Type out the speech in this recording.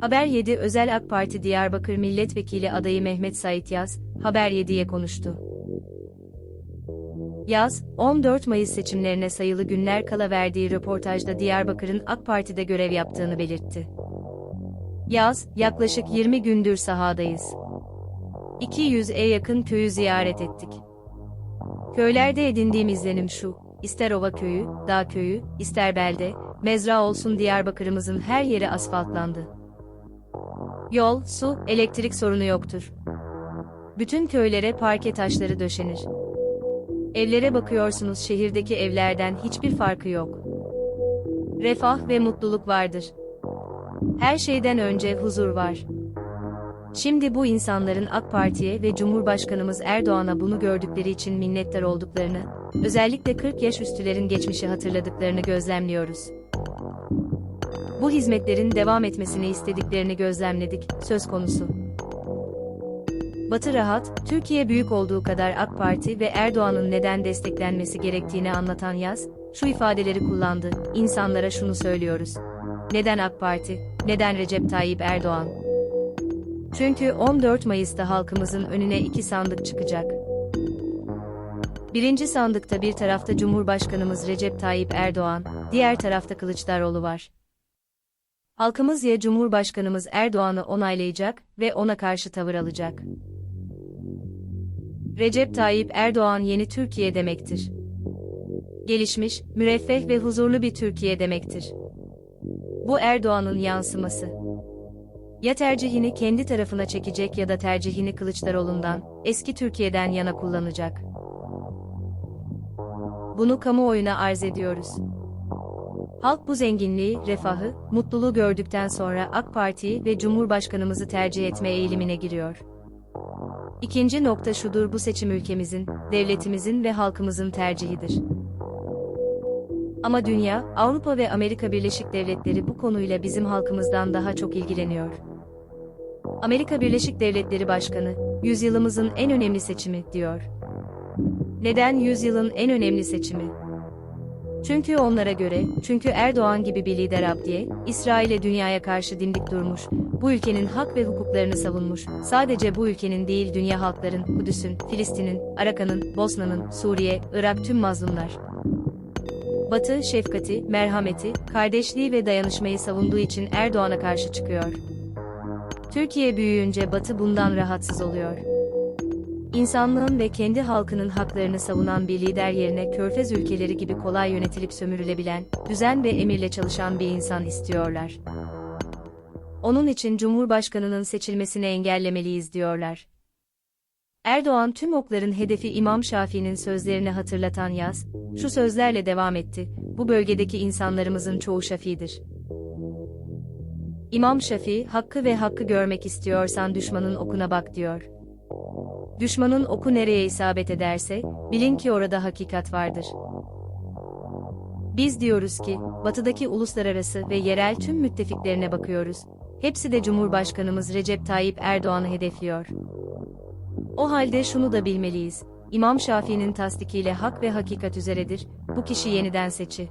Haber 7 Özel AK Parti Diyarbakır Milletvekili adayı Mehmet Sait Yaz, Haber 7'ye konuştu. Yaz, 14 Mayıs seçimlerine sayılı günler kala verdiği röportajda Diyarbakır'ın AK Parti'de görev yaptığını belirtti. Yaz, yaklaşık 20 gündür sahadayız. 200'e yakın köyü ziyaret ettik. Köylerde edindiğim izlenim şu, ister ova köyü, dağ köyü, ister belde, mezra olsun Diyarbakır'ımızın her yeri asfaltlandı. Yol, su, elektrik sorunu yoktur. Bütün köylere parke taşları döşenir. Evlere bakıyorsunuz şehirdeki evlerden hiçbir farkı yok. Refah ve mutluluk vardır. Her şeyden önce huzur var. Şimdi bu insanların AK Parti'ye ve Cumhurbaşkanımız Erdoğan'a bunu gördükleri için minnettar olduklarını, özellikle 40 yaş üstülerin geçmişi hatırladıklarını gözlemliyoruz. Bu hizmetlerin devam etmesini istediklerini gözlemledik, söz konusu. Batı rahat, Türkiye büyük olduğu kadar AK Parti ve Erdoğan'ın neden desteklenmesi gerektiğini anlatan yaz, şu ifadeleri kullandı, insanlara şunu söylüyoruz. Neden AK Parti, neden Recep Tayyip Erdoğan? Çünkü 14 Mayıs'ta halkımızın önüne iki sandık çıkacak. Birinci sandıkta bir tarafta Cumhurbaşkanımız Recep Tayyip Erdoğan, diğer tarafta Kılıçdaroğlu var. Halkımız ya Cumhurbaşkanımız Erdoğan'ı onaylayacak ve ona karşı tavır alacak. Recep Tayyip Erdoğan yeni Türkiye demektir. Gelişmiş, müreffeh ve huzurlu bir Türkiye demektir. Bu Erdoğan'ın yansıması. Ya tercihini kendi tarafına çekecek ya da tercihini Kılıçdaroğlu'ndan, eski Türkiye'den yana kullanacak. Bunu kamuoyuna arz ediyoruz. Halk bu zenginliği, refahı, mutluluğu gördükten sonra AK Parti'yi ve Cumhurbaşkanımızı tercih etme eğilimine giriyor. İkinci nokta şudur bu seçim ülkemizin, devletimizin ve halkımızın tercihidir. Ama dünya, Avrupa ve Amerika Birleşik Devletleri bu konuyla bizim halkımızdan daha çok ilgileniyor. Amerika Birleşik Devletleri Başkanı, yüzyılımızın en önemli seçimi, diyor. Neden yüzyılın en önemli seçimi? Çünkü onlara göre, çünkü Erdoğan gibi bir lider Abdiye, İsrail'e dünyaya karşı dimdik durmuş, bu ülkenin hak ve hukuklarını savunmuş, sadece bu ülkenin değil dünya halkların, Kudüs'ün, Filistin'in, Arakan'ın, Bosna'nın, Suriye, Irak tüm mazlumlar. Batı, şefkati, merhameti, kardeşliği ve dayanışmayı savunduğu için Erdoğan'a karşı çıkıyor. Türkiye büyüyünce Batı bundan rahatsız oluyor. İnsanlığın ve kendi halkının haklarını savunan bir lider yerine körfez ülkeleri gibi kolay yönetilip sömürülebilen, düzen ve emirle çalışan bir insan istiyorlar. Onun için Cumhurbaşkanının seçilmesini engellemeliyiz diyorlar. Erdoğan tüm okların hedefi İmam Şafii'nin sözlerini hatırlatan yaz, şu sözlerle devam etti, bu bölgedeki insanlarımızın çoğu Şafii'dir. İmam Şafii, hakkı ve hakkı görmek istiyorsan düşmanın okuna bak diyor. Düşmanın oku nereye isabet ederse, bilin ki orada hakikat vardır. Biz diyoruz ki, batıdaki uluslararası ve yerel tüm müttefiklerine bakıyoruz. Hepsi de Cumhurbaşkanımız Recep Tayyip Erdoğan'ı hedefliyor. O halde şunu da bilmeliyiz. İmam Şafii'nin tasdikiyle hak ve hakikat üzeredir, bu kişi yeniden seçi.